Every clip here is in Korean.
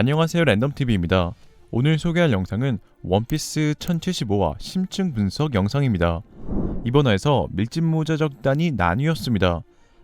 안녕하세요 랜덤TV입니다. 오늘 소개할 영상은 원피스 1075화 심층 분석 영상입니다. 이번 화에서 밀짚모자적 단이 나뉘었습니다.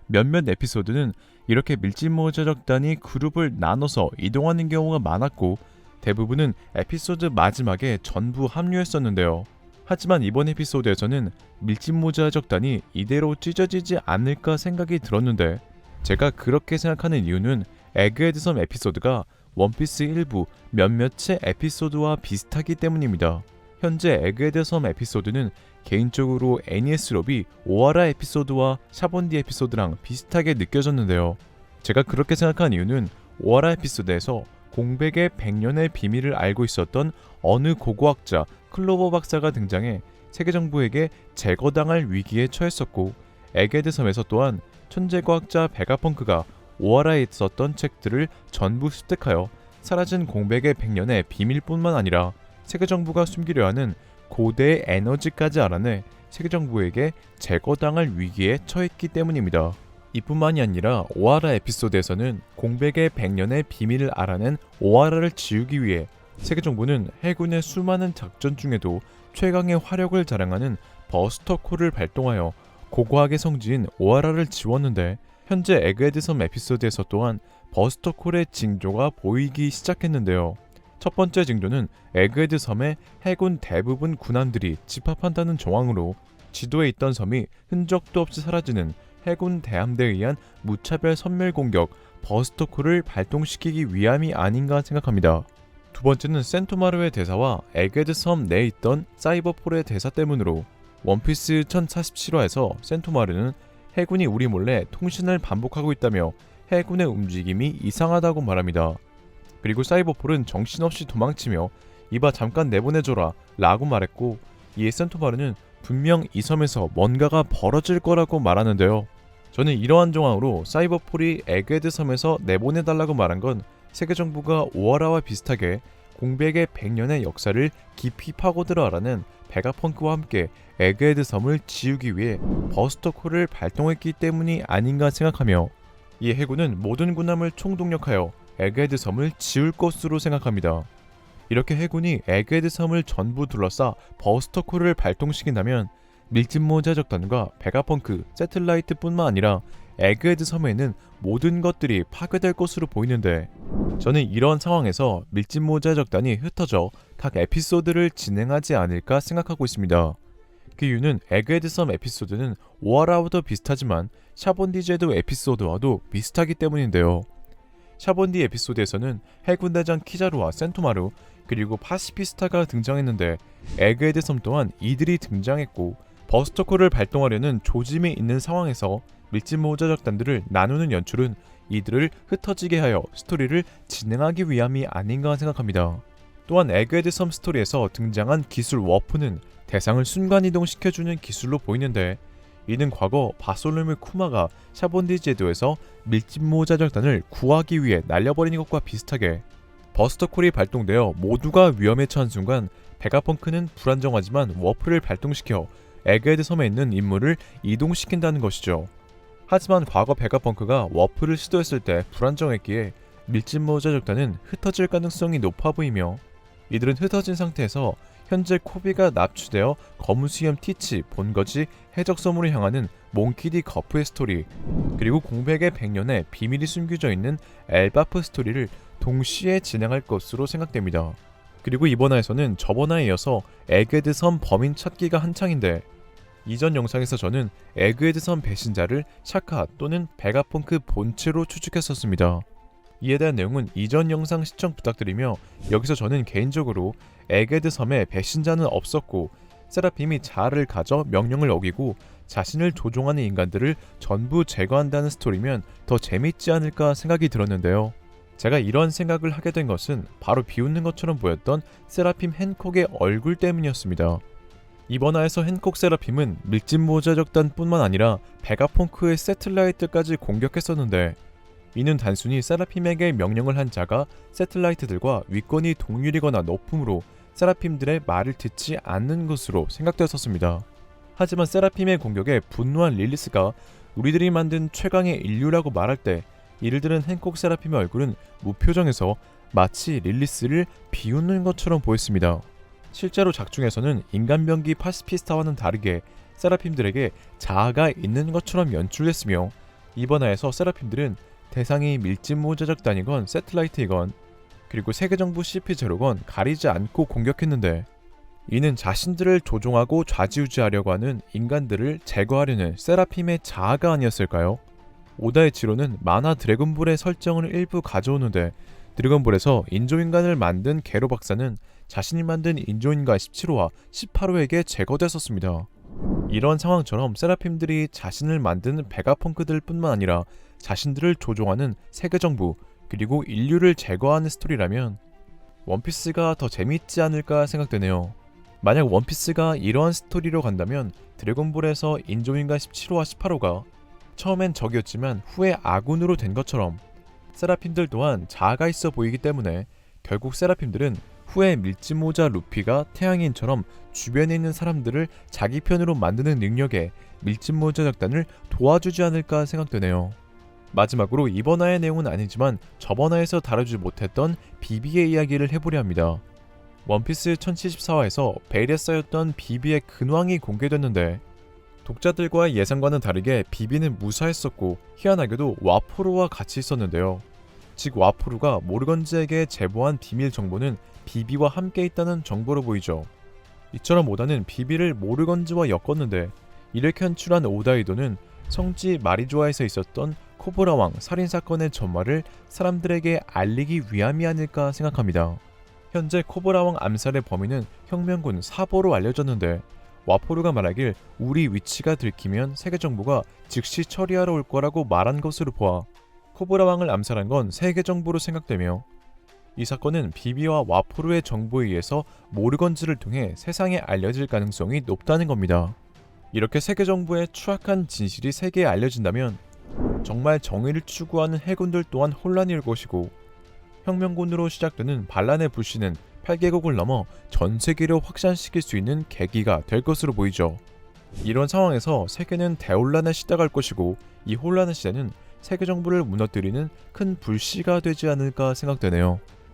몇몇 에피소드는 이렇게 밀짚모자적 단이 그룹을 나눠서 이동하는 경우가 많았고 대부분은 에피소드 마지막에 전부 합류했었는데요. 하지만 이번 에피소드에서는 밀짚모자적 단이 이대로 찢어지지 않을까 생각이 들었는데 제가 그렇게 생각하는 이유는 에그헤드섬 에피소드가 원피스 일부 몇몇의 에피소드와 비슷하기 때문입니다. 현재 에그헤드섬 에피소드는 개인적으로 애니에스 롭이 오하라 에피소드와 샤본디 에피소드랑 비슷하게 느껴졌는데요. 제가 그렇게 생각한 이유는 오하라 에피소드에서 공백의 100년의 비밀을 알고 있었던 어느 고고학자 클로버 박사가 등장해 세계 정부에게 제거당할 위기에 처했었고 에게드 섬에서 또한 천재 과학자 베가펑크가 오하라에 썼던 책들을 전부 습득하여 사라진 공백의 100년의 비밀뿐만 아니라 세계 정부가 숨기려 하는 고대의 에너지까지 알아내 세계 정부에게 제거당할 위기에 처했기 때문입니다. 이뿐만이 아니라 오하라 에피소드에서는 공백의 100년의 비밀을 알아낸 오하라를 지우기 위해 세계 정부는 해군의 수많은 작전 중에도 최강의 화력을 자랑하는 버스터콜을 발동하여 고고학의 성지인 오하라를 지웠는데 현재 에그헤드섬 에피소드에서 또한 버스터 콜의 징조가 보이기 시작했는데요. 첫 번째 징조는 에그헤드 섬의 해군 대부분 군함들이 집합한다는 정황으로 지도에 있던 섬이 흔적도 없이 사라지는 해군 대함대에 의한 무차별 선멸 공격 버스터콜을 발동시키기 위함이 아닌가 생각합니다. 두 번째는 센토마르의 대사와 에게드 섬 내에 있던 사이버폴의 대사 때문으로 원피스 1047화에서 센토마르는 해군이 우리 몰래 통신을 반복하고 있다며 해군의 움직임이 이상하다고 말합니다. 그리고 사이버폴은 정신없이 도망치며 이봐 잠깐 내보내줘라 라고 말했고 이에 센토마르는 분명 이 섬에서 뭔가가 벌어질 거라고 말하는데요. 저는 이러한 정황으로 사이버폴이 에게드 섬에서 내보내달라고 말한 건 세계 정부가 오하라와 비슷하게 공백의 100년의 역사를 깊이 파고들어라는 베가펑크와 함께 에그헤드 섬을 지우기 위해 버스터콜을 발동했기 때문이 아닌가 생각하며 이 해군은 모든 군함을 총동력하여 에그헤드 섬을 지울 것으로 생각합니다. 이렇게 해군이 에그헤드 섬을 전부 둘러싸 버스터콜을 발동시킨다면 밀짚모자 적단과 베가펑크, 세틀라이트뿐만 아니라 에그헤드 섬에 있는 모든 것들이 파괴될 것으로 보이는데 저는 이런 상황에서 밀짚모자 적단이 흩어져 각 에피소드를 진행하지 않을까 생각하고 있습니다. 그 이유는 에그헤드 섬 에피소드는 오하라와도 비슷하지만 샤본디제도 에피소드와도 비슷하기 때문인데요. 샤본디 에피소드에서는 해군대장 키자루와 센토마루 그리고 파시피스타가 등장했는데 에그헤드 섬 또한 이들이 등장했고 버스터콜을 발동하려는 조짐이 있는 상황에서 밀짚모자 적단들을 나누는 연출은 이들을 흩어지게 하여 스토리를 진행하기 위함이 아닌가 생각합니다. 또한 에그헤드 섬 스토리에서 등장한 기술 워프는 대상을 순간이동시켜주는 기술로 보이는데 이는 과거 바솔르무 쿠마가 샤본디 제도에서 밀짚모자 적단을 구하기 위해 날려버린 것과 비슷하게 버스터콜이 발동되어 모두가 위험에 처한 순간 베가펑크는 불안정하지만 워프를 발동시켜 에그헤드 섬에 있는 인물을 이동시킨다는 것이죠. 하지만 과거 베가펑크가 워프를 시도했을 때 불안정했기에 밀짚모자 적단은 흩어질 가능성이 높아 보이며 이들은 흩어진 상태에서 현재 코비가 납치되어 거무수염 티치 본거지 해적섬으로 향하는 몽키디 거프의 스토리 그리고 공백의 100년에 비밀이 숨겨져 있는 엘바프 스토리를 동시에 진행할 것으로 생각됩니다. 그리고 이번 화에서는 저번 화에 이어서 에그헤드 섬 범인 찾기가 한창인데 이전 영상에서 저는 에그헤드 섬 배신자를 샤카 또는 베가펑크 본체로 추측했었습니다. 이에 대한 내용은 이전 영상 시청 부탁드리며 여기서 저는 개인적으로 에게드 섬에 배신자는 없었고 세라핌이 자아를 가져 명령을 어기고 자신을 조종하는 인간들을 전부 제거한다는 스토리면 더 재밌지 않을까 생각이 들었는데요. 제가 이런 생각을 하게 된 것은 바로 비웃는 것처럼 보였던 세라핌 헨콕의 얼굴 때문이었습니다. 이번 화에서 헨콕 세라핌은 밀짚모자 적단뿐만 아니라 베가펑크의 세틀라이트까지 공격했었는데 이는 단순히 세라핌에게 명령을 한 자가 세틀라이트들과 위권이 동률이거나 높음으로 세라핌들의 말을 듣지 않는 것으로 생각되었습니다. 하지만 세라핌의 공격에 분노한 릴리스가 우리들이 만든 최강의 인류라고 말할 때 이를 들은 헨콕 세라핌의 얼굴은 무표정에서 마치 릴리스를 비웃는 것처럼 보였습니다. 실제로 작중에서는 인간병기 파시피스타와는 다르게 세라핌들에게 자아가 있는 것처럼 연출됐으며 이번화에서 세라핌들은 대상이 밀짚 모자적단이건 세틀라이트이건 그리고 세계정부 CP0건 가리지 않고 공격했는데 이는 자신들을 조종하고 좌지우지하려고 하는 인간들을 제거하려는 세라핌의 자아가 아니었을까요? 오다의 지로는 만화 드래곤볼의 설정을 일부 가져오는데 드래곤볼에서 인조인간을 만든 게로 박사는 자신이 만든 인조인간 17호와 18호에게 제거됐었습니다. 이런 상황처럼 세라핌들이 자신을 만드는 베가펑크들 뿐만 아니라 자신들을 조종하는 세계정부 그리고 인류를 제거하는 스토리라면 원피스가 더 재밌지 않을까 생각되네요. 만약 원피스가 이러한 스토리로 간다면 드래곤볼에서 인조인간 17호와 18호가 처음엔 적이었지만 후에 아군으로 된 것처럼 세라핌들 또한 자아가 있어 보이기 때문에 결국 세라핌들은 후에 밀짚모자 루피가 태양인처럼 주변에 있는 사람들을 자기 편으로 만드는 능력에 밀짚모자 작단을 도와주지 않을까 생각되네요. 마지막으로 이번 화의 내용은 아니지만 저번 화에서 다루지 못했던 비비의 이야기를 해보려 합니다. 원피스 1074화에서 베일에 쌓였던 비비의 근황이 공개됐는데 독자들과의 예상과는 다르게 비비는 무사했었고 희한하게도 와포르와 같이 있었는데요. 즉 와포르가 모르건즈에게 제보한 비밀 정보는 비비와 함께 있다는 정보로 보이죠. 이처럼 오다는 비비를 모르건즈와 엮었는데 이를 현출한 오다이도는 성지 마리조아에서 있었던 코브라 왕 살인 사건의 전말을 사람들에게 알리기 위함이 아닐까 생각합니다. 현재 코브라 왕 암살의 범인은 혁명군 사보로 알려졌는데 와포르가 말하길 우리 위치가 들키면 세계 정부가 즉시 처리하러 올 거라고 말한 것으로 보아 코브라 왕을 암살한 건 세계 정부로 생각되며 이 사건은 비비와 와포르의 정보에 의해서 모르건즈를 통해 세상에 알려질 가능성이 높다는 겁니다. 이렇게 세계 정부의 추악한 진실이 세계에 알려진다면 정말 정의를 추구하는 해군들 또한 혼란이 올 것이고 혁명군으로 시작되는 반란의 불씨는 8개국을 넘어 전 세계로 확산시킬 수 있는 계기가 될 것으로 보이죠. 이런 상황에서 세계는 대혼란에 시작할 것이고 이 혼란의 시대는 세계 정부를 무너뜨리는 큰 불씨가 되지 않을까 생각되네요.